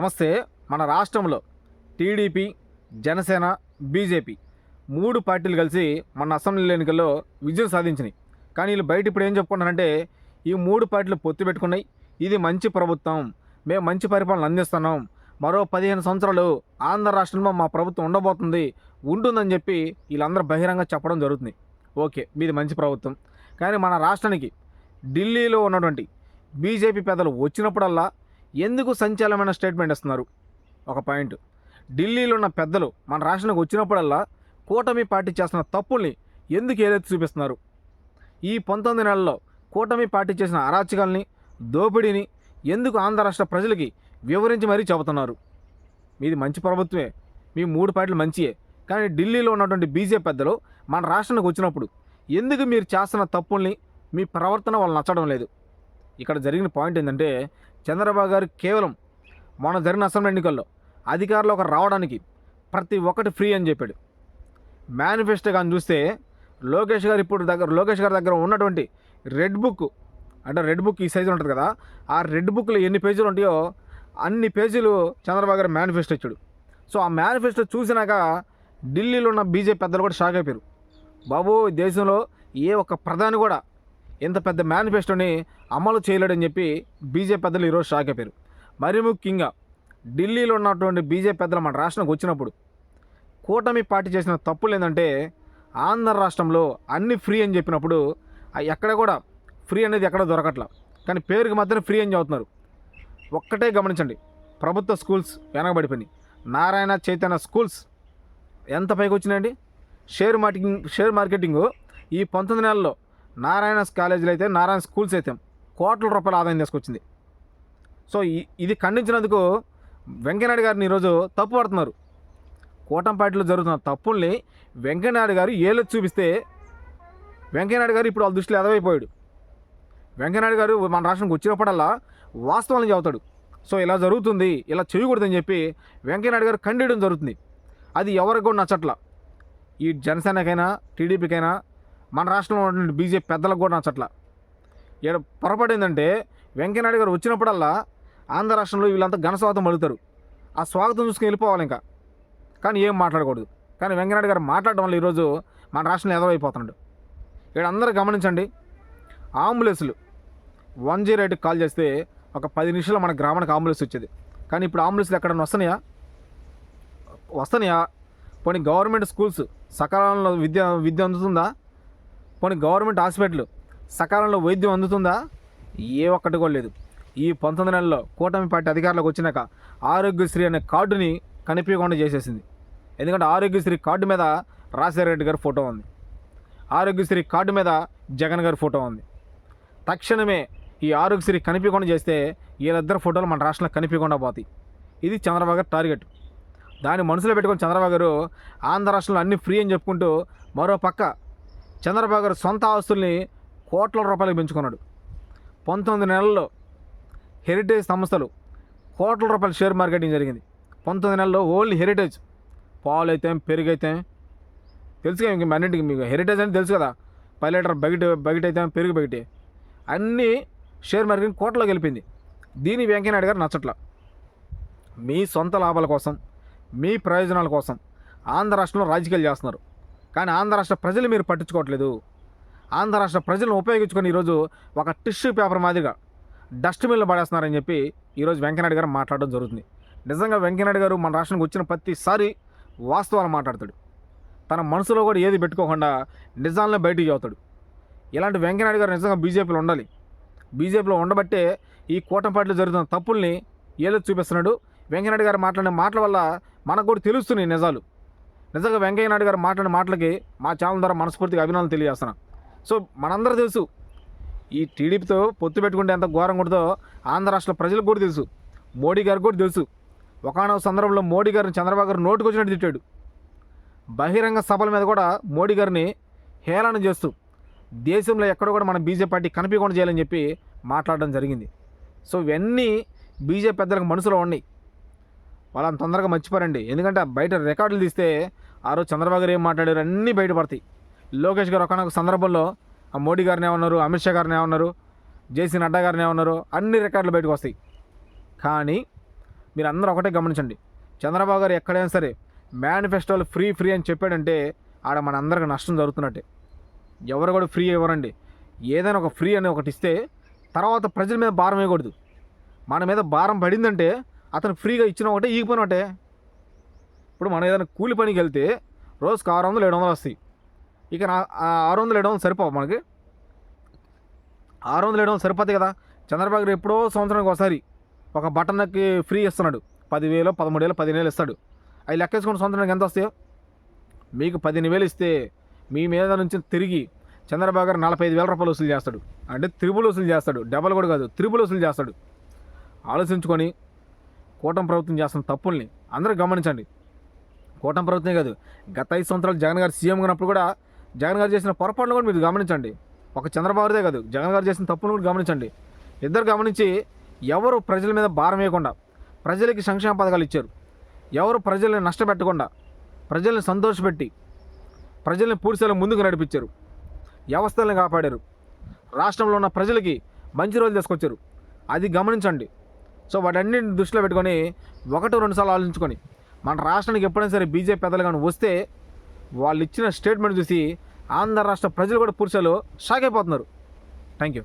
నమస్తే మన రాష్ట్రంలో టీడీపీ జనసేన బీజేపీ మూడు పార్టీలు కలిసి మన అసెంబ్లీ ఎన్నికల్లో విజయం సాధించినాయి. కానీ వీళ్ళు బయట ఇప్పుడు ఏం చెప్పుకుంటారంటే ఈ మూడు పార్టీలు పొత్తు పెట్టుకున్నాయి. ఇది మంచి ప్రభుత్వం. మేము మంచి పరిపాలన అందిస్తున్నాం. మరో పదిహేను సంవత్సరాలు ఆంధ్ర రాష్ట్రంలో మా ప్రభుత్వం ఉండబోతుంది ఉంటుందని చెప్పి వీళ్ళందరూ బహిరంగ చెప్పడం జరుగుతుంది. ఓకే మీది మంచి ప్రభుత్వం. కానీ మన రాష్ట్రానికి ఢిల్లీలో ఉన్నటువంటి బీజేపీ పెద్దలు వచ్చినప్పుడల్లా ఎందుకు సంచలనమైన స్టేట్మెంట్ ఇస్తున్నారు? ఒక పాయింట్. ఢిల్లీలో ఉన్న పెద్దలు మన రాష్ట్రానికి వచ్చినప్పుడల్లా కూటమి పార్టీ చేస్తున్న తప్పుల్ని ఎందుకు ఏదైతే చూపిస్తున్నారు? ఈ పంతొమ్మిది నెలల్లో కూటమి పార్టీ చేసిన అరాచకాల్ని దోపిడీని ఎందుకు ఆంధ్ర రాష్ట్ర ప్రజలకి వివరించి మరీ చెబుతున్నారు? మీది మంచి ప్రభుత్వమే. మీ మూడు పార్టీలు మంచియే. కానీ ఢిల్లీలో ఉన్నటువంటి బీజేపీ పెద్దలు మన రాష్ట్రానికి వచ్చినప్పుడు ఎందుకు మీరు చేస్తున్న తప్పుల్ని మీ ప్రవర్తన వాళ్ళు నచ్చడం లేదు? ఇక్కడ జరిగిన పాయింట్ ఏంటంటే చంద్రబాబు గారు కేవలం మొన్న జరిగిన అసెంబ్లీ ఎన్నికల్లో అధికారంలోకి రావడానికి ప్రతి ఒక్కటి ఫ్రీ అని చెప్పాడు. మేనిఫెస్టో కానీ చూస్తే లోకేష్ గారు ఇప్పుడు దగ్గర లోకేష్ గారి దగ్గర ఉన్నటువంటి రెడ్ బుక్ అంటే రెడ్ బుక్ ఈ సైజు ఉంటుంది కదా ఆ రెడ్ బుక్లో ఎన్ని పేజీలు ఉంటాయో అన్ని పేజీలు చంద్రబాబు గారు మేనిఫెస్టో ఇచ్చాడు. సో ఆ మేనిఫెస్టో చూసినాక ఢిల్లీలో ఉన్న బీజేపీ పెద్దలు కూడా షాక్ అయిపోయారు. బాబు ఈ దేశంలో ఏ ఒక్క ప్రధాని కూడా ఇంత పెద్ద మేనిఫెస్టోని అమలు చేయలేడని చెప్పి బీజేపీ పెద్దలు ఈరోజు షాక్ అయిపోయారు. మరీ ముఖ్యంగా ఢిల్లీలో ఉన్నటువంటి బీజేపీ పెద్దలు మన రాష్ట్రానికి వచ్చినప్పుడు కూటమి పార్టీ చేసిన తప్పులు ఏంటంటే ఆంధ్ర రాష్ట్రంలో అన్ని ఫ్రీ అని చెప్పినప్పుడు ఎక్కడ కూడా ఫ్రీ అనేది ఎక్కడ దొరకట్లా. కానీ పేరుకి మాత్రం ఫ్రీ అని చదువుతున్నారు ఒక్కటే గమనించండి ప్రభుత్వ స్కూల్స్ వెనకబడిపోయినాయి. నారాయణ చైతన్య స్కూల్స్ ఎంత పైకి వచ్చినాయండి? షేర్ మార్కెటింగ్ షేర్ మార్కెటింగ్ ఈ పంతొమ్మిది నెలల్లో నారాయణస్ కాలేజీలో అయితే నారాయణ స్కూల్స్ అయితే కోట్ల రూపాయల ఆదాయం తీసుకొచ్చింది. సో ఇది ఖండించినందుకు వెంకయ్యనాయుడు గారిని ఈరోజు తప్పు పడుతున్నారు. కూటమి పార్టీలో జరుగుతున్న తప్పుల్ని వెంకయ్యనాయుడు గారు ఏలెత్తి చూపిస్తే వెంకయ్యనాయుడు గారు ఇప్పుడు వాళ్ళ దృష్టిలో ఎదవైపోయాడు. వెంకయ్యనాయుడు గారు మన రాష్ట్రానికి వచ్చినప్పుడల్లా వాస్తవాలను చెబుతాడు. సో ఇలా జరుగుతుంది ఇలా చేయకూడదని చెప్పి వెంకయ్యనాయుడు గారు ఖండించడం జరుగుతుంది. అది ఎవరికి కూడా నచ్చట్ల. ఈ జనసేనకైనా టీడీపీకైనా మన రాష్ట్రంలో ఉన్నటువంటి బీజేపీ పెద్దలకు కూడా నచ్చట్ల. ఇక్కడ పొరపాటు ఏంటంటే వెంకయ్యనాయుడు గారు వచ్చినప్పుడల్లా ఆంధ్ర రాష్ట్రంలో వీళ్ళంతా ఘనస్వాగతం పలుకుతారు. ఆ స్వాగతం చూసుకుని వెళ్ళిపోవాలి ఇంకా. కానీ ఏం మాట్లాడకూడదు. కానీ వెంకయ్యనాయుడు గారు మాట్లాడడం వల్ల ఈరోజు మన రాష్ట్రంలో ఎదవైపోతున్నాడు. ఇక్కడ అందరూ గమనించండి అంబులెన్సులు వన్ జీరో ఎయిట్కి కాల్ చేస్తే ఒక పది నిమిషాలు మన గ్రామానికి అంబులెన్స్ వచ్చేది. కానీ ఇప్పుడు అంబులెన్స్లు ఎక్కడన్నా వస్తున్నాయా? వస్తున్నాయా? పోనీ గవర్నమెంట్ స్కూల్స్ సకాలంలో విద్య విద్య అందుతుందా? పోనీ గవర్నమెంట్ హాస్పిటల్ సకాలంలో వైద్యం అందుతుందా? ఏ ఒక్కటి కూడా లేదు. ఈ పంతొమ్మిది నెలల్లో కూటమి పార్టీ అధికారులకు వచ్చినాక ఆరోగ్యశ్రీ అనే కార్డుని కనిపించకుండా చేసేసింది. ఎందుకంటే ఆరోగ్యశ్రీ కార్డు మీద రాజశేఖర రెడ్డి గారి ఫోటో ఉంది. ఆరోగ్యశ్రీ కార్డు మీద జగన్ గారి ఫోటో ఉంది. తక్షణమే ఈ ఆరోగ్యశ్రీ కనిపించకుండా చేస్తే వీళ్ళిద్దరు ఫోటోలు మన రాష్ట్రంలో కనిపించకుండా పోతాయి. ఇది చంద్రబాబు గారి టార్గెట్. దాన్ని మనసులో పెట్టుకొని చంద్రబాబు గారు ఆంధ్ర రాష్ట్రంలో అన్ని ఫ్రీ అని చెప్పుకుంటూ మరో పక్క చంద్రబాబు గారు సొంత ఆస్తుల్ని కోట్ల రూపాయలకు పెంచుకున్నాడు. పంతొమ్మిది నెలల్లో హెరిటేజ్ సంస్థలు కోట్ల రూపాయల షేర్ మార్కెటింగ్ జరిగింది. పంతొమ్మిది నెలల్లో ఓన్లీ హెరిటేజ్ పాలు అయితే పెరుగు అయితే తెలుసు కదా మీకు అన్నింటికి మీకు. హెరిటేజ్ అని తెలుసు కదా. పది లీటర్ బకెట్ బకెట్ అయితే పెరుగు బకెటే అన్నీ షేర్ మార్కెట్ కోట్లో గెలిపింది దీని వెంకయ్యనాయుడు గారు నచ్చట్ల. మీ సొంత లాభాల కోసం మీ ప్రయోజనాల కోసం ఆంధ్ర రాష్ట్రంలో రాజకీయాలు చేస్తున్నారు. కానీ ఆంధ్ర రాష్ట్ర ప్రజలు మీరు పట్టించుకోవట్లేదు. ఆంధ్ర రాష్ట్ర ప్రజలను ఉపయోగించుకొని ఈరోజు ఒక టిష్యూ పేపర్ మాదిరిగా డస్ట్బిన్లు పడేస్తున్నారని చెప్పి ఈరోజు వెంకయ్యనాయుడు గారు మాట్లాడడం జరుగుతుంది. నిజంగా వెంకయ్యనాయుడు గారు మన రాష్ట్రానికి వచ్చిన ప్రతిసారి వాస్తవాలు మాట్లాడతాడు. తన మనసులో కూడా ఏది పెట్టుకోకుండా నిజాలను బయటికి చదువుతాడు. ఇలాంటి వెంకయ్యనాయుడు గారు నిజంగా బీజేపీలో ఉండాలి. బీజేపీలో ఉండబట్టే ఈ కూటమి జరుగుతున్న తప్పుల్ని ఏలో చూపిస్తున్నాడు. వెంకయ్యనాయుడు గారు మాట్లాడిన మాటల వల్ల మనకు కూడా తెలుస్తున్నాయి నిజాలు. నిజంగా వెంకయ్య నాయుడు గారు మాట్లాడిన మాటలకి మా ఛానల్ ద్వారా మనస్ఫూర్తిగా అభినందనలు తెలియజేస్తున్నాను సో మనందరూ తెలుసు ఈ టీడీపీతో పొత్తు పెట్టుకుంటే ఎంత ఘోరంగా ఉంటుందో ఆంధ్ర రాష్ట్ర ప్రజలకు కూడా తెలుసు మోడీ గారికి కూడా తెలుసు. ఒకనొక సందర్భంలో మోడీ గారిని చంద్రబాబు గారు నోటుకు వచ్చినట్టు తిట్టాడు. బహిరంగ సభల మీద కూడా మోడీ గారిని హేళన చేస్తూ దేశంలో ఎక్కడ కూడా మన బీజేపీ పార్టీ కనిపించకుండా చేయాలని చెప్పి మాట్లాడడం జరిగింది. సో ఇవన్నీ బీజేపీ పెద్దలకు మనసులో ఉన్నాయి. వాళ్ళని తొందరగా మర్చిపోరండి. ఎందుకంటే బయట రికార్డులు తీస్తే ఆ రోజు చంద్రబాబు గారు ఏం మాట్లాడారు? అన్నీ బయటపడతాయి. లోకేష్ గారు ఒకనొక సందర్భంలో ఆ మోడీ గారిని ఏమన్నారు? అమిత్ షా గారిని ఏమన్నారు? జేసీ నడ్డా గారిని ఏమన్నారు? అన్ని రికార్డులు బయటకు వస్తాయి. కానీ మీరు అందరూ ఒకటే గమనించండి. చంద్రబాబు గారు ఎక్కడైనా సరే మేనిఫెస్టోలు ఫ్రీ ఫ్రీ అని చెప్పాడంటే ఆడ మన అందరికి నష్టం జరుగుతున్నట్టే. ఎవరు కూడా ఫ్రీ ఇవ్వరండి. ఏదైనా ఒక ఫ్రీ అని ఒకటి ఇస్తే తర్వాత ప్రజల మీద భారం వేయకూడదు. మన మీద భారం పడిందంటే అతను ఫ్రీగా ఇచ్చిన ఒకటే ఈగిపోయిన ఒకటే. ఇప్పుడు మనం ఏదైనా కూలి పనికి వెళ్తే రోజుకు ఆరు వందలు ఏడు వందలు వస్తాయి. ఇక నా ఆరు వందలు ఏడు వందలు సరిపోవు మనకి. ఆరు వందలు ఏడు వందలు సరిపోతాయి కదా. చంద్రబాబు గారు ఎప్పుడో సంవత్సరానికి ఒకసారి ఒక బటన్కి ఫ్రీ ఇస్తున్నాడు. పదివేలు పదమూడు వేలు పదిహేను వేలు ఇస్తాడు. అవి లెక్కేసుకుని సంవత్సరానికి ఎంత వస్తాయో? మీకు పదిహేను వేలు ఇస్తే మీ మీద నుంచి తిరిగి చంద్రబాబు గారు నలభై ఐదు వేల రూపాయలు వసూలు చేస్తాడు. అంటే త్రిబుల్ వసూలు చేస్తాడు. డబల్ కూడా కాదు త్రిబుల్ వసూలు చేస్తాడు. ఆలోచించుకొని కూటమి ప్రభుత్వం చేస్తున్న తప్పుల్ని అందరూ గమనించండి. కూటమి ప్రభుత్వమే కాదు. గత ఐదు సంవత్సరాలు జగన్ గారు సీఎం ఉన్నప్పుడు కూడా జగన్ గారు చేసిన పొరపాట్లు కూడా మీరు గమనించండి. ఒక చంద్రబాబుదే కాదు జగన్ గారు చేసిన తప్పులు కూడా గమనించండి. ఇద్దరు గమనించి ఎవరు ప్రజల మీద భారం వేయకుండా ప్రజలకి సంక్షేమ పథకాలు ఇచ్చారు. ఎవరు ప్రజల్ని నష్టపెట్టకుండా ప్రజల్ని సంతోషపెట్టి ప్రజల్ని పూర్తిలో ముందుకు నడిపించారు. వ్యవస్థలను కాపాడారు. రాష్ట్రంలో ఉన్న ప్రజలకి మంచి రోజులు తీసుకొచ్చారు. అది గమనించండి. సో వాటన్నిటిని దృష్టిలో పెట్టుకొని ఒకటి రెండు సార్లు ఆలోచించుకొని మన రాష్ట్రానికి ఎప్పుడైనా సరే బీజేపీ పెద్దలు కానీ వస్తే వాళ్ళు ఇచ్చిన స్టేట్మెంట్ చూసి ఆంధ్ర రాష్ట్ర ప్రజలు కూడా పురుషులు షాక్ అయిపోతున్నారు. Thank you